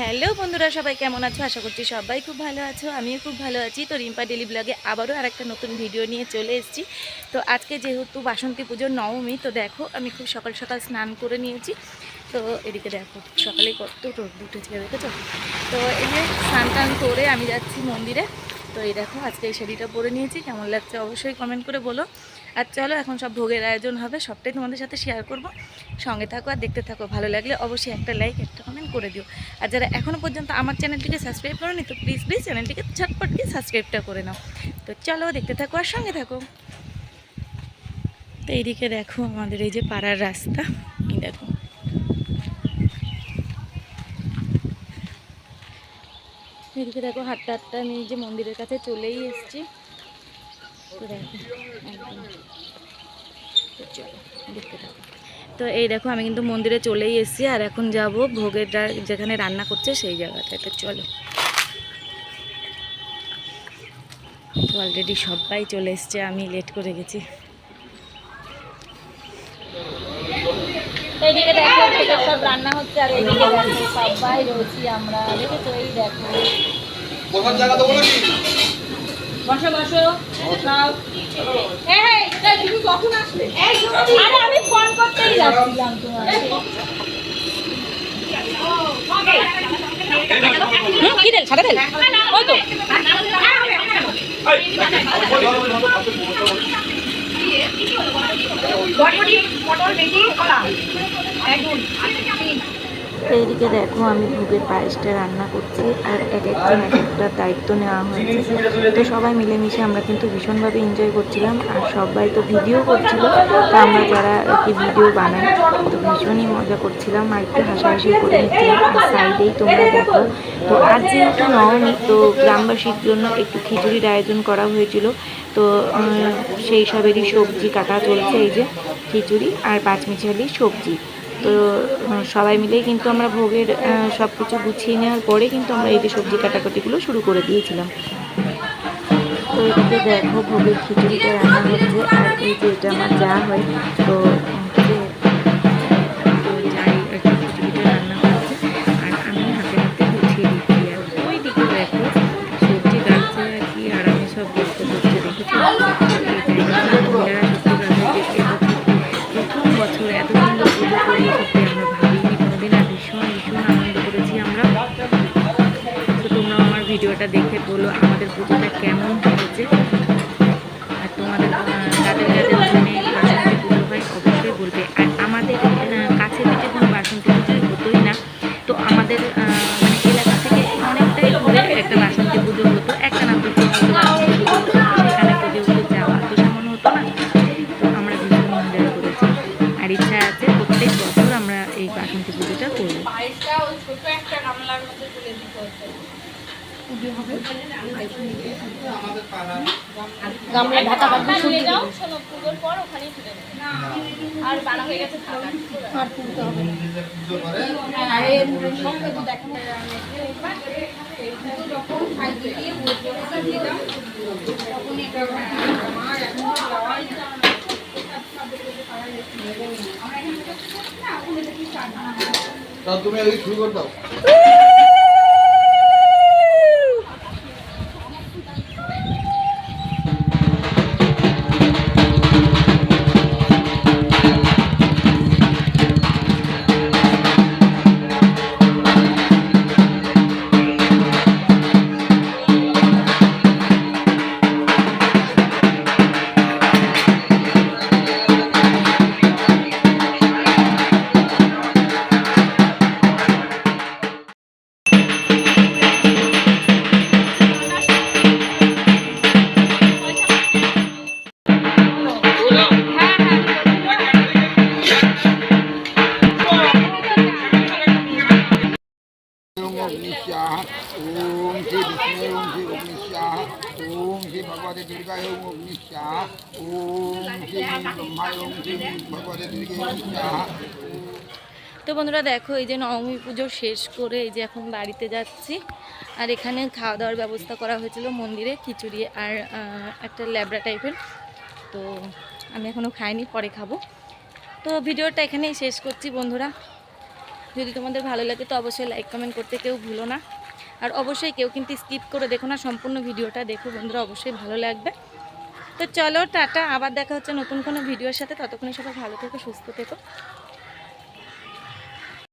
Hello বন্ধুরা, সবাই কেমন আছো? আশা করছি সবাই খুব ভালো আছো, আমিও খুব ভালো আছি। তো রিম্পা ডেলি ব্লগে আবারও আরেকটা নতুন ভিডিও নিয়ে চলে এসেছি। তো আজকে যেহেতু বাসন্তী পুজোর নবমী, তো দেখো আমি খুব সকাল সকাল স্নান করে নিয়েছি। তো এদিকে দেখো, সকালে কত রোদ উঠেছে দেখেছ? তো এই যে স্নান টান করে আমি যাচ্ছি মন্দিরে। তো এই দেখো, আজকে এই শাড়িটা পরে নিয়েছি। কেমন লাগছে অবশ্যই কমেন্ট করে বলো। আর চলো, এখন সব ভোগের আয়োজন হবে, সবটাই তোমাদের সাথে শেয়ার করব। সঙ্গে থাকো আর দেখতে থাকো, ভালো লাগলে অবশ্যই একটা লাইক একটা করে দিও। আর যারা এখনও পর্যন্ত আমার চ্যানেলটিকে সাবস্ক্রাইব করোনি, তো প্লিজ প্লিজ চ্যানেলটিকে ঝটপট গিয়ে সাবস্ক্রাইবটা করে নাও। তো চলো দেখতে থাকো আর সঙ্গে থাকো। তো এইদিকে দেখো আমাদের এই যে পাড়ার রাস্তা। দেখো। এদিকে দেখো হাঁটতে হাঁটতে আমি যে মন্দিরের কাছে চলেই এসেছি। তো দেখো চলো, দেখতে থাকো। তো এই দেখো আমি কিন্তু মন্দিরে চলেই এসেছি আর এখন যাব ভোগেররা যেখানে রান্না করছে সেই জায়গাটায় তো চলো। তো অলরেডি সবাই চলে এসছে আমি লেট করে গেছি। এইদিকে দেখো সব রান্না হচ্ছে আর এইদিকে দেখো সবাই রয়েছি আমরা। দেখেছ এই দেখো। বসার জায়গা বসো বসো। হ্যাঁ হ্যাঁ তুমি কখন আসলে? আরে আমি ফোন করতেই যাচ্ছিলাম তোমার কি দেন? সাদা তেল ওই তো। এইদিকে দেখো আমি ভোগের পায়েসটা রান্না করছি আর এক একজন এক একটা দায়িত্ব নেওয়া হয়েছে। তো সবাই মিলেমিশে আমরা কিন্তু ভীষণভাবে এনজয় করছিলাম আর সবাই তো ভিডিও করছিল। তো আমরা যারা আর কি ভিডিও বানাই, তো ভীষণই মজা করছিলাম আর একটু হাসাহাসি করে নিচ্ছিলাম। আর সাইডেই তোমরা দেখো, তো আজ যেহেতু নবমী, তো গ্রামবাসীর জন্য একটু খিচুড়ির আয়োজন করা হয়েছিল। তো সেই সবেরই সবজি কাটা চলছে এই যে খিচুড়ি আর পাঁচমিশালি সবজি। তো সবাই মিলেই কিন্তু আমরা ভোগের সব কিছু গুছিয়ে নেওয়ার পরে কিন্তু আমরা এই যে সবজি কাটাকাটিগুলো শুরু করে দিয়েছিলাম। তো এদিকে দেখো ভোগের খিচুড়িটা রান্না হচ্ছে, আর এই যে এটা আমার যা হয়, তো ভিডিওটা দেখে বলো আমাদের পুজোটা কেমন হয়েছে। আর তোমাদের আহ, কাদের কাদের ওখানে বাসন্তী পুজো হয় অবশ্যই বলবে। আর আমাদের কাছে পিঠে কোনো বাসন্তী পুজো হতোই না। তো আমাদের মানে এলাকা থেকে অনেকটাই দূরে একটা বাসন্তী পুজো হতো। একটা না দুটো হতো বাসন্তী পুজো সেখানে পুজো পুজো যাওয়া তো তেমন হতো না। তো আমরা ভীষণ এনজয় করেছি। আর ইচ্ছা আছে প্রত্যেক বছর আমরা এই বাসন্তী পুজোটা করব। গামলা ঢাকা বাদ দিয়ে যাও পুজোর পর ওখানেই তুলে আর বানা হয়ে গেছে আর তুলতে হবে। আর এর সঙ্গে তো দেখো যখন খাইতে গিয়ে দিয়ে দাও তখন এটা আমার এখন যাওয়াই যায় না। তা তুমি আগে শুরু করে দাও। ओम श्री भगवते दुर्गाय ओम अग्निश्याः ओम श्री ब्रह्माय ओम श्री भगवते दुर्गाय ओम स्वाहा তো বন্ধুরা দেখো এই যে নবমী পুজো শেষ করে এই যে এখন বাড়িতে যাচ্ছি আর এখানে খাওয়া দাওয়ার ব্যবস্থা করা হয়েছিল মন্দিরে খিচুড়ি আর আহ, একটা ল্যাবড়া টাইপের তো আমি এখনও খাইনি পরে খাবো তো ভিডিওটা এখানেই শেষ করছি বন্ধুরা যদি তোমাদের ভালো লাগে তো অবশ্যই লাইক কমেন্ট করতে কেউ ভুলো না আর অবশ্যই কেউ কিন্তু স্কিপ করে দেখো না সম্পূর্ণ ভিডিওটা। দেখো বন্ধুরা, অবশ্যই ভালো লাগবে। তো চলো, টাটা। আবার দেখা হচ্ছে নতুন কোনো ভিডিওর সাথে। ততক্ষণে সবাই ভালো থেকো, সুস্থ থেকো।